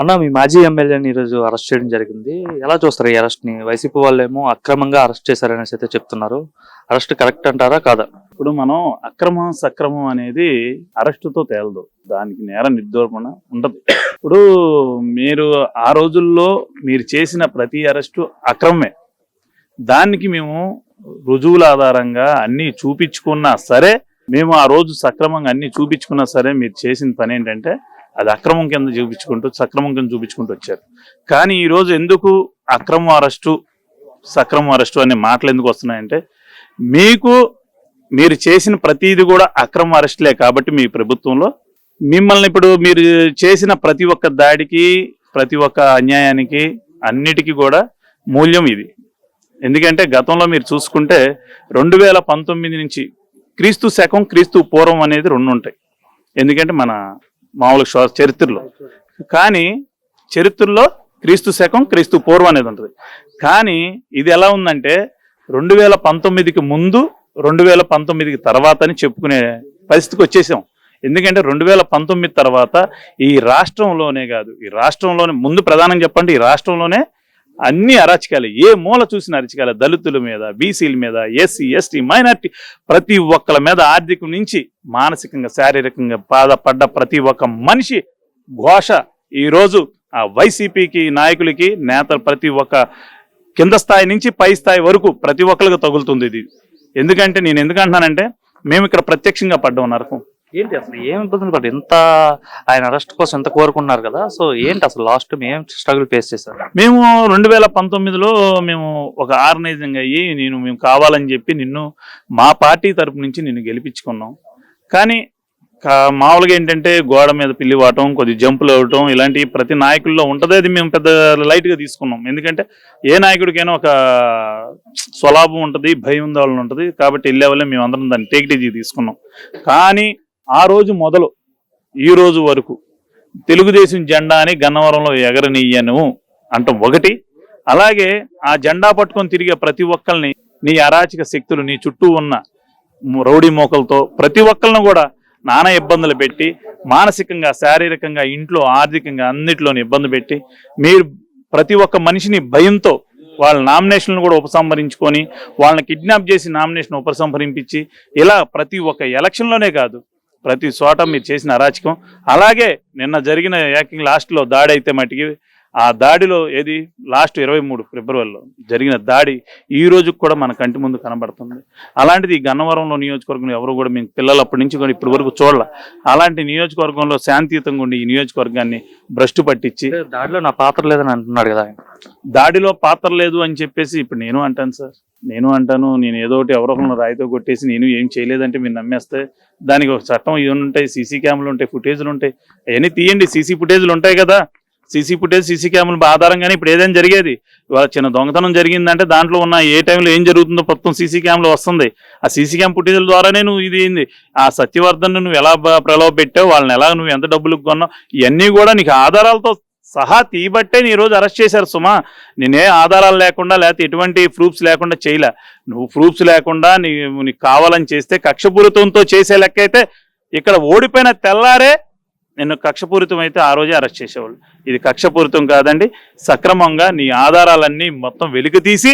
అన్న మీ మాజీ ఎమ్మెల్యేని ఈరోజు అరెస్ట్ చేయడం జరిగింది. ఎలా చూస్తారు ఈ అరెస్ట్ని వైసీపీ వాళ్ళేమో అక్రమంగా అరెస్ట్ చేశారనేసి అయితే చెప్తున్నారు. అరెస్ట్ కరెక్ట్ అంటారా కాదా? ఇప్పుడు మనం అక్రమం సక్రమం అనేది అరెస్టుతో తేలదు. దానికి నేర నిర్దోపణ ఉండదు. ఇప్పుడు మీరు ఆ రోజుల్లో మీరు చేసిన ప్రతి అరెస్టు అక్రమమే దానికి మేము రుజువుల ఆధారంగా అన్నీ చూపించుకున్నా సరే మేము ఆ రోజు సక్రమంగా అన్నీ చూపించుకున్నా సరే మీరు చేసిన పని ఏంటంటే అది అక్రమం కింద చూపించుకుంటూ సక్రమం కింద చూపించుకుంటూ వచ్చారు. కానీ ఈరోజు ఎందుకు అక్రమ అరెస్టు సక్రమ అరెస్టు అనే మాటలు ఎందుకు వస్తున్నాయంటే మీకు మీరు చేసిన ప్రతిది కూడా అక్రమ అరెస్టులే కాబట్టి మీ ప్రభుత్వంలో. మిమ్మల్ని ఇప్పుడు మీరు చేసిన ప్రతి ఒక్క దాడికి ప్రతి ఒక్క అన్యాయానికి అన్నిటికీ కూడా మూల్యం ఇది. ఎందుకంటే గతంలో మీరు చూసుకుంటే రెండు వేల పంతొమ్మిది నుంచి క్రీస్తు శకం క్రీస్తు పూర్వం అనేది రెండు ఉంటాయి ఎందుకంటే మన మామూలు శ్వాస చరిత్రలో. కానీ చరిత్రలో క్రీస్తు శకం క్రీస్తు పూర్వం అనేది ఉంటుంది. కానీ ఇది ఎలా ఉందంటే రెండు వేల పంతొమ్మిదికి ముందు రెండు వేల పంతొమ్మిదికి తర్వాత అని చెప్పుకునే పరిస్థితికి వచ్చేసాం. ఎందుకంటే రెండు వేల పంతొమ్మిది తర్వాత ఈ రాష్ట్రంలోనే కాదు ఈ రాష్ట్రంలోనే ముందు ప్రధానంగా చెప్పండి ఈ రాష్ట్రంలోనే అన్ని అరాచకాలు ఏ మూల చూసిన అరాచకాలు దళితుల మీద బీసీల మీద ఎస్సీ ఎస్టీ మైనార్టీ ప్రతి ఒక్కల మీద ఆర్థికం నుంచి మానసికంగా శారీరకంగా బాధపడ్డ ప్రతి ఒక్క మనిషి ఘోష. ఈరోజు ఆ వైసీపీకి నాయకులకి నేతలు ప్రతి ఒక్క కింద స్థాయి నుంచి పై స్థాయి వరకు ప్రతి ఒక్కరికి తగులుతుంది ఇది. ఎందుకంటే నేను ఎందుకంటున్నానంటే మేము ఇక్కడ ప్రత్యక్షంగా పడ్డాం నరకం ఏంటి అసలు ఏం ఇబ్బందులు పడ్డారు? ఇంత ఆయన అరెస్ట్ కోసం ఎంత కోరుకున్నారు కదా సో ఏంటి అసలు లాస్ట్ మేము స్ట్రగుల్ ఫేస్ చేశారు? మేము రెండు వేల పంతొమ్మిదిలో మేము ఒక ఆర్గనైజింగ్ అయ్యి నేను మేము కావాలని చెప్పి నిన్ను మా పార్టీ తరపు నుంచి నిన్ను గెలిపించుకున్నాం. కానీ మామూలుగా ఏంటంటే గోడ మీద పిల్లి వాటం కొద్ది జంపులు అవ్వటం ఇలాంటి ప్రతి నాయకుల్లో ఉంటుంది అది మేము పెద్ద లైట్గా తీసుకున్నాం. ఎందుకంటే ఏ నాయకుడికైనా ఒక స్వలాభం ఉంటుంది భయం ఉందాలని ఉంటుంది కాబట్టి వెళ్ళే వాళ్ళే మేము అందరం దాన్ని టేకిటీజీ తీసుకున్నాం. కానీ ఆ రోజు మొదలు ఈ రోజు వరకు తెలుగుదేశం జెండాని గన్నవరంలో ఎగరనీయను అంటాం ఒకటి అలాగే ఆ జెండా పట్టుకొని తిరిగే ప్రతి ఒక్కరిని నీ అరాచక శక్తులు నీ చుట్టూ ఉన్న రౌడీ మోకలతో ప్రతి ఒక్కరిని కూడా నానా ఇబ్బందులు పెట్టి మానసికంగా శారీరకంగా ఇంట్లో ఆర్థికంగా అన్నిటిలోని ఇబ్బంది పెట్టి మీరు ప్రతి ఒక్క మనిషిని భయంతో వాళ్ళ నామినేషన్లు కూడా ఉపసంహరించుకొని వాళ్ళని కిడ్నాప్ చేసి నామినేషన్ ఉపసంహరింపించి ఇలా ప్రతి ఒక్క ఎలక్షన్లోనే కాదు ప్రతి చోట మీరు చేసిన అరాచకం. అలాగే నిన్న జరిగిన ఏకింగ్ లాస్ట్లో దాడి అయితే మటుకి ఆ దాడిలో ఏది? లాస్ట్ ఇరవై మూడు ఫిబ్రవరిలో జరిగిన దాడి ఈ రోజుకి కూడా మన కంటి ముందు కనబడుతుంది. అలాంటిది ఈ గన్నవరంలో నియోజకవర్గంలో ఎవరు కూడా మేము పిల్లలు అప్పటి నుంచి కూడా ఇప్పటి వరకు చూడాల. అలాంటి నియోజకవర్గంలో శాంతియుతంగా ఉండి ఈ నియోజకవర్గాన్ని భ్రష్టు పట్టించి దాడిలో నా పాత్ర లేదని అంటున్నాడు కదా దాడిలో పాత్ర లేదు అని చెప్పేసి ఇప్పుడు నేను అంటాను సార్. నేను అంటాను నేను ఏదో ఒకటి ఎవరో ఒకరిని రాయితో కొట్టేసి నేను ఏం చేయలేదంటే మీరు నమ్మేస్తే దానికి ఒక చట్టం ఇవి ఉంటాయి సీసీ క్యామ్లు ఉంటాయి ఫుటేజ్లు ఉంటాయి. అవన్నీ తీయండి సీసీ ఫుటేజ్లు ఉంటాయి కదా. సీసీ ఫుటేజ్ సీసీ క్యామ్లు ఆధారంగానే ఇప్పుడు ఏదైనా జరిగేది. ఇవాళ చిన్న దొంగతనం జరిగిందంటే దాంట్లో ఉన్న ఏ టైంలో ఏం జరుగుతుందో మొత్తం సీసీ క్యామ్లో వస్తుంది. ఆ సీసీ క్యామ్ ఫుటేజ్ల ద్వారానే నువ్వు ఇది ఏంది? ఆ సత్యవర్ధన్ నువ్వు ఎలా ప్రలోభ పెట్టావు వాళ్ళని ఎలా నువ్వు ఎంత డబ్బులు కొన్నావు? ఇవన్నీ కూడా నీకు ఆధారాలతో సహా తీయబట్టే నీ రోజు అరెస్ట్ చేశారు సుమా. నేనే ఆధారాలు లేకుండా లేకపోతే ఎటువంటి ప్రూఫ్స్ లేకుండా చేయలే. నువ్వు ప్రూఫ్స్ లేకుండా నీ నీకు కావాలని చేస్తే కక్షపూరితంతో చేసే లెక్క అయితే ఇక్కడ ఓడిపోయిన తెల్లారే నిన్ను కక్షపూరితం అయితే ఆ రోజే అరెస్ట్ చేసేవాళ్ళు. ఇది కక్షపూరితం కాదండి. సక్రమంగా నీ ఆధారాలన్నీ మొత్తం వెలికి తీసి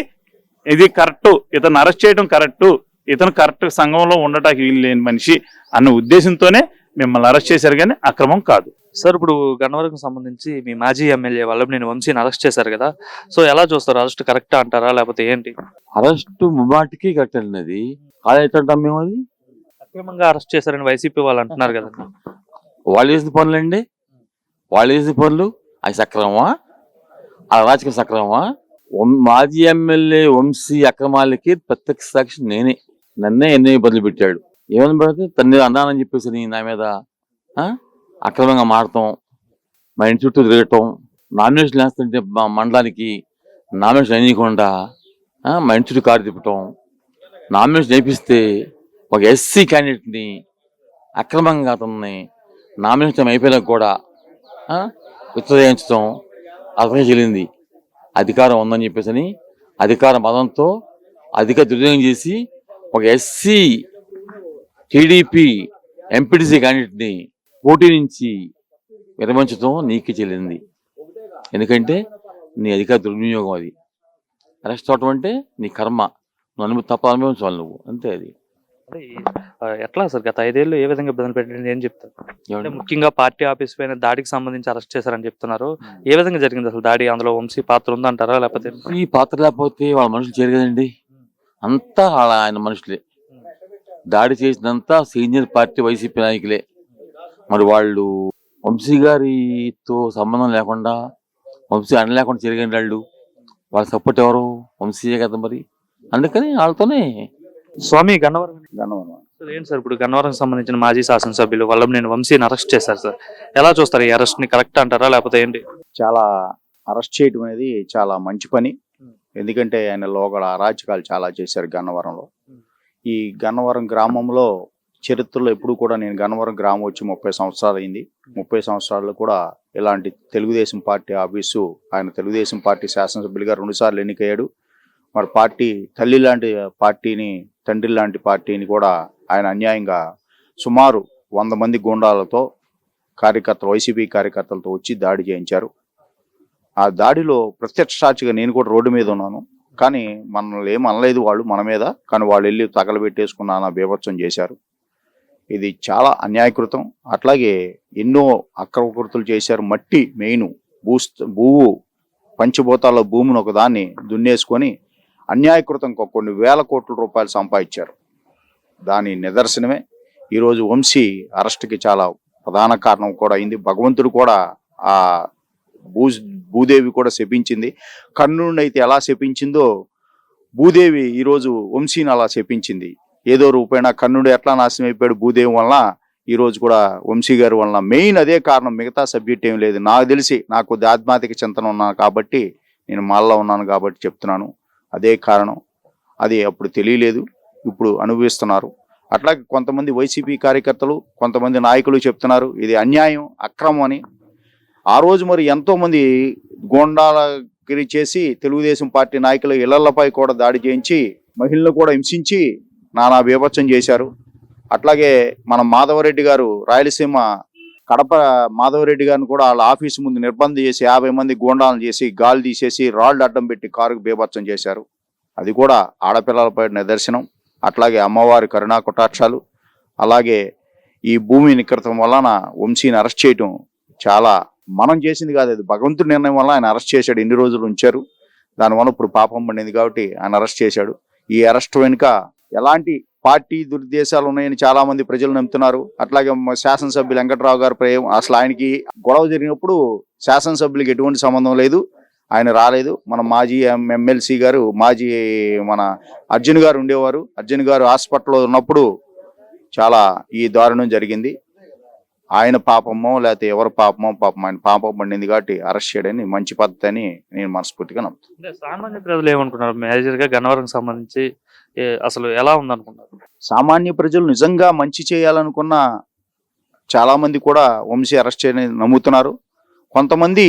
ఇది కరెక్టు. ఇతను అరెస్ట్ చేయడం కరెక్టు. ఇతను కరెక్ట్ సంఘంలో ఉండటానికి వీలు లేని మనిషి అన్న ఉద్దేశంతోనే మిమ్మల్ని అరెస్ట్ చేశారు కానీ అక్రమం కాదు. సార్ ఇప్పుడు గన్నవరం సంబంధించి మీ మాజీ ఎమ్మెల్యే వల్ల నేను వంశీని అరెస్ట్ చేశారు కదా. సో ఎలా చూస్తారు? అరెస్ట్ కరెక్ట్ అంటారా? లేకపోతే ఏంటి? అరెస్ట్ అండి అది. కాదైతుంటాం మేము అది అక్రమంగా అరెస్ట్ చేశారని వైసీపీ వాళ్ళు అంటున్నారు కదా. వాళ్ళు చేసిన పనులండి. వాళ్ళు చేసిన పనులు. అవి సక్రమమా? ఆ రాజకీయ సక్రమమా? వం- మాజీ ఎమ్మెల్యే వంశీ అక్రమాలకి ప్రత్యక్ష సాక్షి నేనే. నన్నే ఎన్నో ఇబ్బందులు పెట్టాడు. ఏమని పెడితే తన్ని అన్నానని చెప్పేసి నీ నా మీద అక్రమంగా మారటం మా ఇంటి చుట్టూ తిరగటం నామినేషన్ వేస్తుంటే మా మండలానికి నామినేషన్ వేయకుండా మా ఇంటి చుట్టూ కారు తిప్పటం నామినేషన్ వేపిస్తే ఒక ఎస్సీ క్యాండిడేట్ని అక్రమంగా అతన్ని నామినేషన్ అయిపోయినా కూడా ఆ, విత్రయించడం అర్థం చెల్లింది అధికారం ఉందని చెప్పేసి అని అధికార మదంతో అధిక దుర్వినియోగం చేసి ఒక ఎస్సీ టీడీపీ ఎంపీటీసీ క్యాండిడేట్ని పోటీ నుంచి విరమించడం నీకు చెల్లింది. ఎందుకంటే నీ అధికార దుర్వినియోగం అది. అరెస్ట్ అవటం అంటే నీ కర్మ. నువ్వు అనుభవం తప్ప అనుభవించాలి నువ్వు. అంతే అది. ఎట్లా సార్? గత ఐదేళ్ళు ఏ విధంగా ఇబ్బందులు పెట్టండి ఏం చెప్తారు? ముఖ్యంగా పార్టీ ఆఫీస్ పైన దాడికి సంబంధించి అరెస్ట్ చేశారని చెప్తున్నారు. ఏ విధంగా జరిగింది అసలు దాడి? అందులో వంశీ పాత్ర ఉందంటారా లేకపోతే? ఈ పాత్ర లేకపోతే వాళ్ళ మనుషులు చేయరు కదండి. అంతా వాళ్ళ ఆయన మనుషులే. దాడి చేసినంతా సీనియర్ పార్టీ వైసీపీ నాయకులే. మరి వాళ్ళు వంశీ గారితో సంబంధం లేకుండా వంశీ అన్న లేకుండా జరిగిన వాళ్ళు వాళ్ళ సపోర్ట్ ఎవరు? వంశీయే కదా మరి. అందుకని వాళ్ళతోనే స్వామి గన్నవరం. గన్నవరం. సార్ ఏంటి సార్ ఇప్పుడు గన్నవరం సంబంధించిన మాజీ శాసనసభ్యులు వల్ల నేను వంశీని అరెస్ట్ చేశారు సార్. ఎలా చూస్తారు ఈ అరెస్ట్ని కరెక్ట్ అంటారా లేకపోతే ఏంటి? చాలా అరెస్ట్ చేయడం అనేది చాలా మంచి పని. ఎందుకంటే ఆయన లోగడ అరాచకాలు చాలా చేశారు గన్నవరంలో. ఈ గన్నవరం గ్రామంలో చరిత్రలో ఎప్పుడు కూడా నేను గన్నవరం గ్రామం వచ్చి ముప్పై సంవత్సరాలు అయింది. ముప్పై సంవత్సరాల్లో కూడా ఇలాంటి తెలుగుదేశం పార్టీ ఆఫీసు ఆయన తెలుగుదేశం పార్టీ శాసనసభ్యులుగా రెండుసార్లు ఎన్నికయ్యాడు. మరి పార్టీ తల్లి లాంటి పార్టీని తండ్రి లాంటి పార్టీని కూడా ఆయన అన్యాయంగా సుమారు వంద మంది గూండాలతో కార్యకర్తలు వైసీపీ కార్యకర్తలతో వచ్చి దాడి చేయించారు. ఆ దాడిలో ప్రత్యక్ష సాక్షిగా నేను కూడా రోడ్డు మీద ఉన్నాను. కానీ మనల్ని ఏం అనలేదు వాళ్ళు మన మీద కానీ వాళ్ళు వెళ్ళి తగలబెట్టేసుకున్న నా బీభత్సం చేశారు. ఇది చాలా అన్యాయకృతం. అట్లాగే ఎన్నో అక్రమకృతులు చేశారు. మట్టి మెయిన్ భూ భూవు పంచభూతాల భూమిని ఒకదాన్ని దున్నేసుకొని అన్యాయకృతం కొన్ని వేల కోట్ల రూపాయలు సంపాదించారు. దాని నిదర్శనమే. ఈరోజు వంశీ అరెస్ట్కి చాలా ప్రధాన కారణం కూడా అయింది. భగవంతుడు కూడా ఆ భూ భూదేవి కూడా శపించింది. కర్ణుడిని అయితే ఎలా శపించిందో భూదేవి ఈరోజు వంశీని అలా శపించింది. ఏదో రూపేణ కర్ణుడు ఎట్లా నాశనం అయిపోయాడు భూదేవి వలన ఈరోజు కూడా వంశీ గారి వలన. మెయిన్ అదే కారణం మిగతా సబ్జెక్ట్ ఏం లేదు. నాకు తెలిసి నాకు ఆధ్యాత్మిక చింతన ఉన్నాను కాబట్టి నేను మాల్లో ఉన్నాను కాబట్టి చెప్తున్నాను. అదే కారణం. అది అప్పుడు తెలియలేదు. ఇప్పుడు అనుభవిస్తున్నారు. అట్లాగే కొంతమంది వైసీపీ కార్యకర్తలు కొంతమంది నాయకులు చెప్తున్నారు ఇది అన్యాయం అక్రమం అని. ఆ రోజు మరి ఎంతోమంది గోండాలగిరి చేసి తెలుగుదేశం పార్టీ నాయకుల ఇళ్ళపై కూడా దాడి చేయించి మహిళలను కూడా హింసించి నానా బీభత్సం చేశారు. అట్లాగే మన మాధవరెడ్డి గారు రాయలసీమ కడప మాధవరెడ్డి గారిని కూడా వాళ్ళ ఆఫీసు ముందు నిర్బంధం చేసి యాభై మంది గోండాలను చేసి గాలి తీసేసి రాళ్ళు అడ్డం పెట్టి కారుకు బీభత్సం చేశారు. అది కూడా ఆడపిల్లలపై నిదర్శనం. అట్లాగే అమ్మవారి కరుణా కుటాక్షాలు. అలాగే ఈ భూమి నికృతం వలన వంశీని అరెస్ట్ చేయటం చాలా మనం చేసింది కాదు అది భగవంతుడి నిర్ణయం వల్ల ఆయన అరెస్ట్ చేశాడు ఎన్ని రోజులు ఉంచారు. దానివల్ల ఇప్పుడు పాపం పడింది కాబట్టి ఆయన అరెస్ట్ చేశాడు. ఈ అరెస్ట్ వెనుక ఎలాంటి పార్టీ దుర్దేశాలు ఉన్నాయని చాలా మంది ప్రజలు నమ్ముతున్నారు. అట్లాగే శాసనసభ్యులు వెంకట్రావు గారు ప్రేమ అసలు ఆయనకి గొడవ జరిగినప్పుడు శాసనసభ్యులకి ఎటువంటి సంబంధం లేదు. ఆయన రాలేదు. మన మాజీ ఎం- ఎమ్మెల్సీ గారు మాజీ మన అర్జున్ గారు ఉండేవారు. అర్జున్ గారు హాస్పిటల్లో ఉన్నప్పుడు చాలా ఈ దారుణం జరిగింది. ఆయన పాపమో లేకపోతే ఎవరి పాపమో పాపం ఆయన పాపం పండింది కాబట్టి అరెస్ట్ చేయడని మంచి పద్ధతి అని నేను మనస్ఫూర్తిగా నమ్ముతాను సామాన్య ప్రజలు ఏమనుకున్నారు మేజర్గా గన్నవరం సంబంధించి అసలు ఎలా ఉందనుకున్నారు సామాన్య ప్రజలు నిజంగా మంచి చేయాలనుకున్న చాలా మంది కూడా వంశీ అరెస్ట్ చేయని నమ్ముతున్నారు. కొంతమంది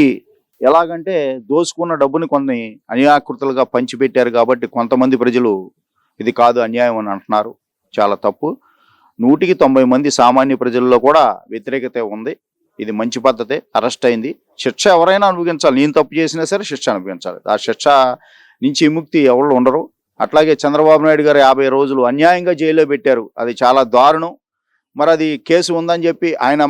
ఎలాగంటే దోసుకున్న డబ్బుని కొన్ని అన్యాకృతులుగా పంచిపెట్టారు కాబట్టి కొంతమంది ప్రజలు ఇది కాదు అన్యాయం అని అంటున్నారు. చాలా తప్పు. నూటికి తొంభై మంది సామాన్య ప్రజల్లో కూడా వ్యతిరేకత ఉంది. ఇది మంచి పద్ధతే. అరెస్ట్ అయింది. శిక్ష ఎవరైనా అనుభవించాలి. నేను తప్పు చేసినా సరే శిక్ష అనుభవించాలి. ఆ శిక్ష నుంచి విముక్తి ఎవరు ఉండరు. అట్లాగే చంద్రబాబు నాయుడు గారు యాభై రోజులు అన్యాయంగా జైల్లో పెట్టారు. అది చాలా దారుణం. మరి అది కేసు ఉందని చెప్పి ఆయన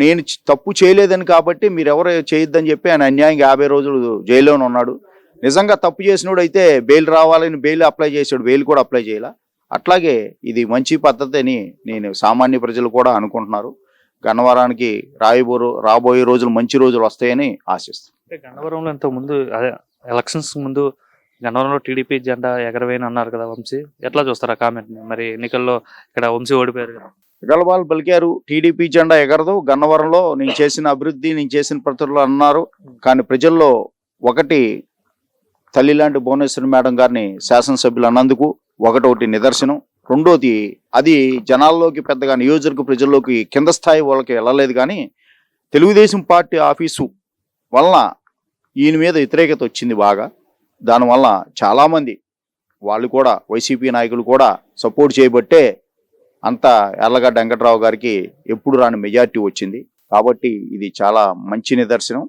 నేను తప్పు చేయలేదని కాబట్టి మీరు ఎవరు చేయొద్దని చెప్పి ఆయన అన్యాయంగా యాభై రోజులు జైల్లోనే ఉన్నాడు. నిజంగా తప్పు చేసినోడు అయితే బెయిల్ రావాలని బెయిల్ అప్లై చేసాడు బెయిల్ కూడా అప్లై చేయాల. అట్లాగే ఇది మంచి పద్ధతి అని నేను సామాన్య ప్రజలు కూడా అనుకుంటున్నారు. గన్నవరానికి రాయబోరు రాబోయే రోజులు మంచి రోజులు వస్తాయని ఆశిస్తాను గన్నవరంలో ఇంతకు ముందు ఎలక్షన్స్ ముందు గన్నవరంలో టీడీపీ జెండా ఎగరవేయని అన్నారు కదా వంశీ. ఎట్లా చూస్తారు ఆ కామెంట్ని? మరి ఎన్నికల్లో ఇక్కడ వంశీ ఓడిపోయారు గలవాళ్ళు పలికారు టీడీపీ జెండా ఎగరదు. గన్నవరంలో నేను చేసిన అభివృద్ధి నేను చేసిన ప్రతులు అన్నారు. కానీ ప్రజల్లో ఒకటి తల్లి లాంటి భువనేశ్వరి మేడం గారిని శాసనసభ్యులు అన్నందుకు ఒకటోటి నిదర్శనం. రెండోది అది జనాల్లోకి పెద్దగా నియోజకవర్గ ప్రజల్లోకి కింద స్థాయి వాళ్ళకి వెళ్ళలేదు కానీ తెలుగుదేశం పార్టీ ఆఫీసు వలన ఈయన మీద వ్యతిరేకత వచ్చింది బాగా. దానివల్ల చాలామంది వాళ్ళు కూడా వైసీపీ నాయకులు కూడా సపోర్ట్ చేయబట్టే అంత ఎర్లగడ్డ వెంకట్రావు గారికి ఎప్పుడు రాని మెజార్టీ వచ్చింది. కాబట్టి ఇది చాలా మంచి నిదర్శనం.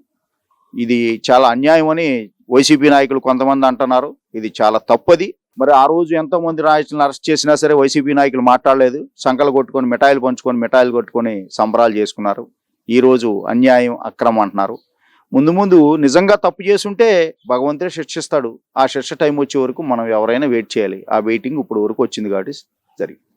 ఇది చాలా అన్యాయం అని వైసీపీ నాయకులు కొంతమంది అంటున్నారు. ఇది చాలా తప్పది. మరి ఆ రోజు ఎంతో మంది నాయకులను అరెస్ట్ చేసినా సరే వైసీపీ నాయకులు మాట్లాడలేదు. సంకలు కొట్టుకొని మిఠాయిలు పంచుకొని మిఠాయిలు కొట్టుకొని సంబరాలు చేసుకున్నారు. ఈ రోజు అన్యాయం అక్రమం అంటున్నారు. ముందు ముందు నిజంగా తప్పు చేస్తుంటే భగవంతుడే శిక్షిస్తాడు. ఆ శిక్ష టైం వచ్చే వరకు మనం ఎవరైనా వెయిట్ చేయాలి. ఆ వెయిటింగ్ ఇప్పుడు వరకు వచ్చింది కాబట్టి జరిగింది.